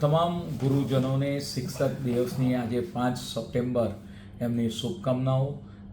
તમામ ગુરુજનોને શિક્ષક દિવસની આજે પાંચ સપ્ટેમ્બર એમની શુભકામનાઓ.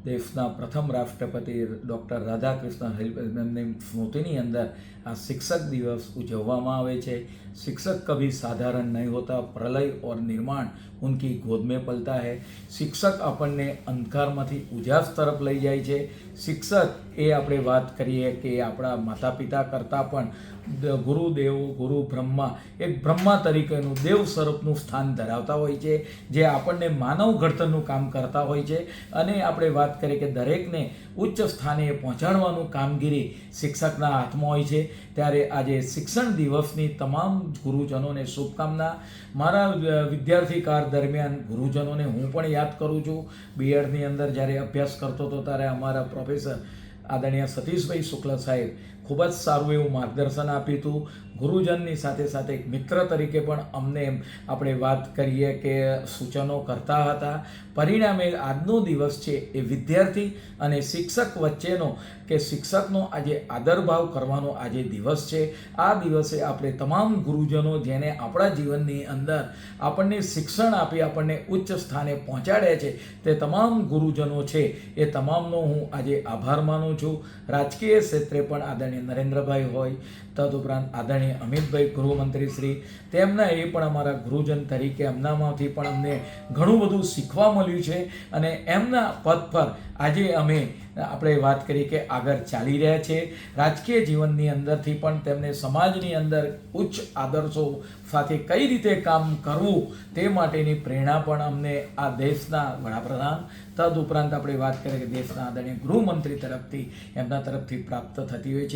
દેશના પ્રથમ રાષ્ટ્રપતિ ડૉક્ટર રાધાકૃષ્ણ એમની સ્મૃતિની અંદર આ શિક્ષક દિવસ ઉજવવામાં આવે છે शिक्षक कभी साधारण नहीं होता પ્રલય ઓર નિર્માણ ઉનકી ગોદ में પલતા है શિક્ષક આપણને અંધકારમાંથી ઉજાસ તરફ લઈ જાય છે શિક્ષક એ આપણે વાત કરીએ કે આપણા માતા પિતા કરતાં પણ દ- ગુરુદેવ ગુરુ બ્રહ્મા એક બ્રહ્મા તરીકેનું દેવ સ્વરૂપનું સ્થાન ધરાવતા હોય છે જે આપણને માનવ ઘડતરનું કામ કરતા હોય છે અને આપણે વાત કરીએ કે દરેકને ઉચ્ચ સ્થાને પહોંચાડવાનું કામગીરી શિક્ષકના હાથમાં હોય છે. ત્યારે આજે શિક્ષણ દિવસની તમામ ગુરુજનોને શુભકામના. મારા વિદ્યાર્થી કાર દરમિયાન ગુરુજનોને હું પણ યાદ કરું છું. બીએડની અંદર જ્યારે અભ્યાસ કરતો હતો ત્યારે અમારા પ્રોફેસર આદરણીય સતીશભાઈ શુક્લ સાહેબ, ખૂબ જ સારું એવું માર્ગદર્શન આપ્યું હતું. ગુરુજનની સાથે સાથે એક મિત્ર તરીકે પણ અમને એમ આપણે વાત કરીએ કે સૂચનો કરતા હતા. પરિણામે આજનો દિવસ છે એ વિદ્યાર્થી અને શિક્ષક વચ્ચેનો કે શિક્ષકનો આજે આદરભાવ કરવાનો આજે દિવસ છે. આ દિવસે આપણે તમામ ગુરુજનો જેને આપણા જીવનની અંદર આપણને શિક્ષણ આપી આપણને ઉચ્ચ સ્થાને પહોંચાડ્યા છે તે તમામ ગુરુજનો છે એ તમામનો હું આજે આભાર છું. રાજકીય ક્ષેત્રે પણ આદરણીય નરેન્દ્રભાઈ હોય, તદુપરાંત આદરણીય અમિતભાઈ ગૃહમંત્રી શ્રી, તેમના એ પણ અમારા ગુરુજન તરીકે એમનામાંથી પણ અમને ઘણું બધું શીખવા મળ્યું છે. અને એમના પદ પર આજે અમે આપણે વાત કરી કે આગળ ચાલી રહ્યા છે. રાજકીય જીવનની અંદરથી પણ તેમને સમાજની અંદર ઉચ્ચ આદર્શો સાથે કઈ રીતે કામ કરવું તે માટેની પ્રેરણા પણ અમને આ દેશના વડાપ્રધાન, તદ ઉપરાંત આપણે વાત કરીએ કે દેશના આદરણીય ગૃહમંત્રી તરફથી એમના તરફથી પ્રાપ્ત થતી હોય છે.